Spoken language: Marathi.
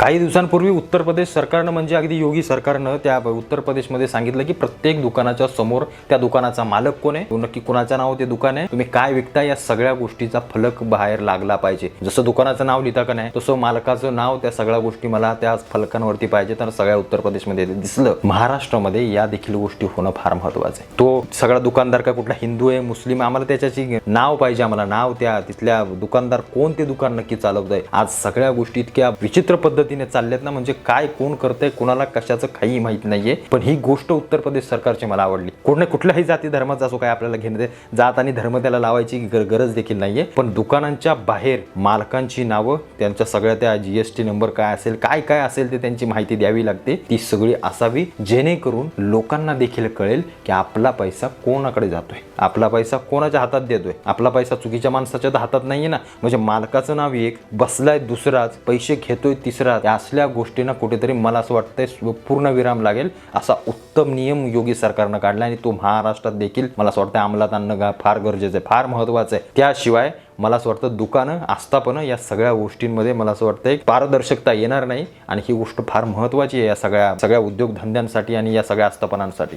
काही दिवसांपूर्वी उत्तर प्रदेश सरकारनं म्हणजे अगदी योगी सरकारनं त्या उत्तर प्रदेशमध्ये सांगितलं की प्रत्येक दुकानाच्या समोर त्या दुकानाचा मालक कोण आहे? नक्की कुणाचं नाव ते दुकान आहे. तुम्ही काय विकता? या सगळ्या गोष्टीचा फलक बाहेर लागला पाहिजे. जसं दुकानाचं नाव लिहिता का नाही तसं मालकाचं नाव त्या सगळ्या गोष्टी मला त्या फलकांवरती पाहिजे. तर सगळ्या उत्तर प्रदेशमध्ये दिसलं. महाराष्ट्रामध्ये या देखील गोष्टी होणं फार महत्वाचं आहे. तो सगळा दुकानदार काय कुठला? हिंदू आहे मुस्लिम आहे, आम्हाला त्याच्याची नाव पाहिजे आम्हाला नाव त्या तिथल्या दुकानदार कोण ते दुकान नक्की चालवत आहे आज सगळ्या गोष्टी इतक्या विचित्र पद्धतीने चालल्यात ना म्हणजे काय कोण करतंय कोणाला कशाचं काही माहीत नाहीये. पण ही गोष्ट उत्तर प्रदेश सरकारची मला आवडली. कोण कुठल्याही जाती धर्माचा असो काय आपल्याला घेणं जात आणि धर्म त्याला लावायची गर- गरज देखील नाहीये. पण दुकानांच्या बाहेर मालकांची नावं त्यांच्या सगळ्या त्या जीएसटी नंबर काय असेल काय काय असेल ते त्यांची माहिती द्यावी लागते. ती सगळी असावी जेणेकरून लोकांना देखील कळेल की आपला पैसा कोणाकडे जातोय. आपला पैसा कोणाच्या हातात देतोय. आपला पैसा चुकीच्या माणसाच्या हातात नाहीये ना. म्हणजे मालकाचं नाव एक बसलाय दुसराच पैसे घेतोय तिसरा या असल्या गोष्टींना कुठेतरी मला असं वाटतंय स्व- पूर्ण विराम लागेल असा उत्तम नियम योगी सरकारनं काढला आणि तो महाराष्ट्रात देखील मला असं वाटतं अंमलात आणणं फार गरजेचं आहे फार महत्वाचं आहे. त्याशिवाय मला असं वाटतं दुकानं आस्थापनं या सगळ्या गोष्टींमध्ये मला असं वाटतं एक पारदर्शकता येणार नाही आणि ही गोष्ट फार महत्वाची आहे या सगळ्या सगळ्या उद्योगधंद्यांसाठी आणि या सगळ्या आस्थापनांसाठी.